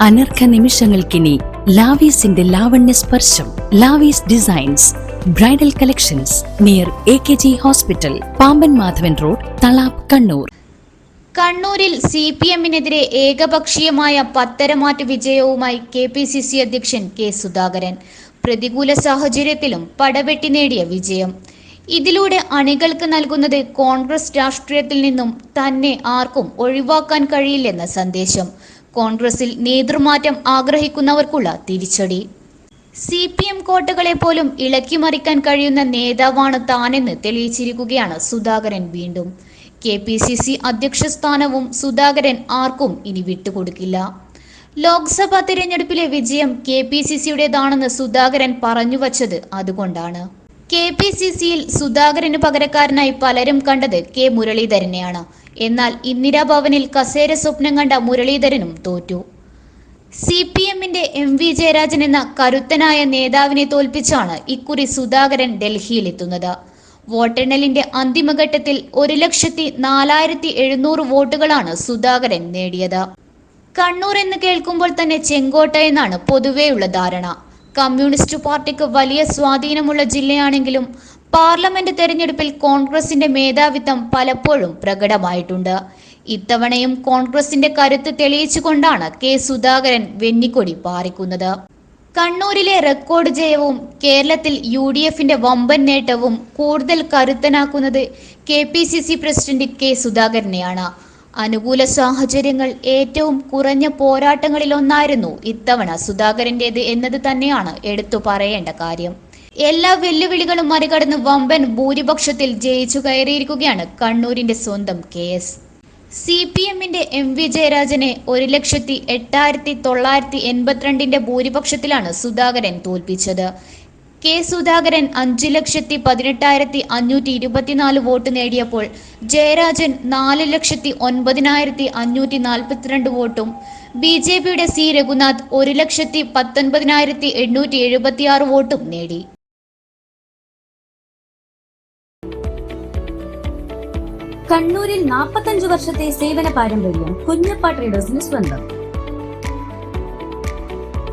അനർഘ നിമിഷങ്ങൾക്കിനി ലാവീസിന്റെ ലാവണ്യ സ്പർശം Lavis designs bridal collections near A K G hospital Pamban Madhavan road Thalap Kannur. കണ്ണൂരിൽ C P എമ്മിനെതിരെ ഏകപക്ഷീയമായ പത്തരമാറ്റ് വിജയവുമായി കെ പി സി സി അധ്യക്ഷൻ കെ സുധാകരൻ. പ്രതികൂല സാഹചര്യത്തിലും പടവെട്ടി നേടിയ വിജയം. ഇതിലൂടെ അണികൾക്ക് നൽകുന്നത് കോൺഗ്രസ് രാഷ്ട്രീയത്തിൽ നിന്നും തന്നെ ആർക്കും ഒഴിവാക്കാൻ കഴിയില്ലെന്ന സന്ദേശം. കോൺഗ്രസിൽ നേതൃമാറ്റം ആഗ്രഹിക്കുന്നവർക്കുള്ള തിരിച്ചടി. സി പി എം കോട്ടകളെ പോലും ഇളക്കിമറിക്കാൻ കഴിയുന്ന നേതാവാണ് താനെന്ന് തെളിയിച്ചിരിക്കുകയാണ് സുധാകരൻ വീണ്ടും. കെ പി സി സി അധ്യക്ഷ സ്ഥാനവും സുധാകരൻ ആർക്കും ഇനി വിട്ടുകൊടുക്കില്ല. ലോക്സഭാ തിരഞ്ഞെടുപ്പിലെ വിജയം കെ പി സി സിയുടേതാണെന്ന് സുധാകരൻ പറഞ്ഞു വച്ചത് അതുകൊണ്ടാണ്. കെ പി സി സിയിൽ സുധാകരന് പകരക്കാരനായി പലരും കണ്ടത് കെ മുരളീധരനെയാണ്. എന്നാൽ ഇന്ദിരാഭവനിൽ കസേര സ്വപ്നം കണ്ട മുരളീധരനും തോറ്റു. സി പി എമ്മിന്റെ എം വി ജയരാജൻ എന്ന കരുത്തനായ നേതാവിനെ തോൽപ്പിച്ചാണ് ഇക്കുറി സുധാകരൻ ഡൽഹിയിലെത്തുന്നത്. വോട്ടെണ്ണലിന്റെ അന്തിമഘട്ടത്തിൽ ഒരു ലക്ഷത്തി നാലായിരത്തി എഴുന്നൂറ് വോട്ടുകളാണ് സുധാകരൻ നേടിയത്. കണ്ണൂർ എന്ന് കേൾക്കുമ്പോൾ തന്നെ ചെങ്കോട്ട എന്നാണ് പൊതുവെയുള്ള ധാരണ. കമ്മ്യൂണിസ്റ്റ് പാർട്ടിക്ക് വലിയ സ്വാധീനമുള്ള ജില്ലയാണെങ്കിലും പാർലമെന്റ് തെരഞ്ഞെടുപ്പിൽ കോൺഗ്രസിന്റെ മേധാവിത്വം പലപ്പോഴും പ്രകടമായിട്ടുണ്ട്. ഇത്തവണയും കോൺഗ്രസിന്റെ കരുത്ത് തെളിയിച്ചുകൊണ്ടാണ് കെ സുധാകരൻ വെന്നിക്കൊടി പാറിക്കുന്നത്. കണ്ണൂരിലെ റെക്കോർഡ് ജയവും കേരളത്തിൽ യു ഡി എഫിന്റെ വമ്പൻ നേട്ടവും കൂടുതൽ കരുത്തനാക്കുന്നത് K P C C president K സുധാകരനെയാണ്. അനുകൂല സാഹചര്യങ്ങൾ ഏറ്റവും കുറഞ്ഞ പോരാട്ടങ്ങളിലൊന്നായിരുന്നു ഇത്തവണ സുധാകരന്റേത് എന്നത് തന്നെയാണ് എടുത്തു പറയേണ്ട കാര്യം. എല്ലാ വെല്ലുവിളികളും മറികടന്ന് വമ്പൻ ഭൂരിപക്ഷത്തിൽ ജയിച്ചു കയറിയിരിക്കുകയാണ് കണ്ണൂരിന്റെ സ്വന്തം കെ എസ്. സി പി എമ്മിന്റെ എം വി ജയരാജനെ ഒരു ലക്ഷത്തി എട്ടായിരത്തി തൊള്ളായിരത്തി എൺപത്തിരണ്ടിന്റെ ഭൂരിപക്ഷത്തിലാണ് സുധാകരൻ തോൽപ്പിച്ചത്. കെ സുധാകരൻ അഞ്ച് ലക്ഷത്തി പതിനെട്ടായിരത്തി അഞ്ഞൂറ്റി ഇരുപത്തിനാല് വോട്ട് നേടിയപ്പോൾ ജയരാജൻ നാല് ലക്ഷത്തി ഒൻപതിനായിരത്തി അഞ്ഞൂറ്റി നാൽപ്പത്തിരണ്ട് വോട്ടും ബി ജെ പിയുടെ സി രഘുനാഥ് ഒരു ലക്ഷത്തി പത്തൊൻപതിനായിരത്തി എണ്ണൂറ്റി എഴുപത്തിയാറ് വോട്ടും നേടി. കണ്ണൂരിൽ നാൽപ്പത്തഞ്ചു വർഷത്തെ സേവന പാരമ്പര്യം കുഞ്ഞപ്പ ട്രേഡേഴ്സിന് സ്വന്തം.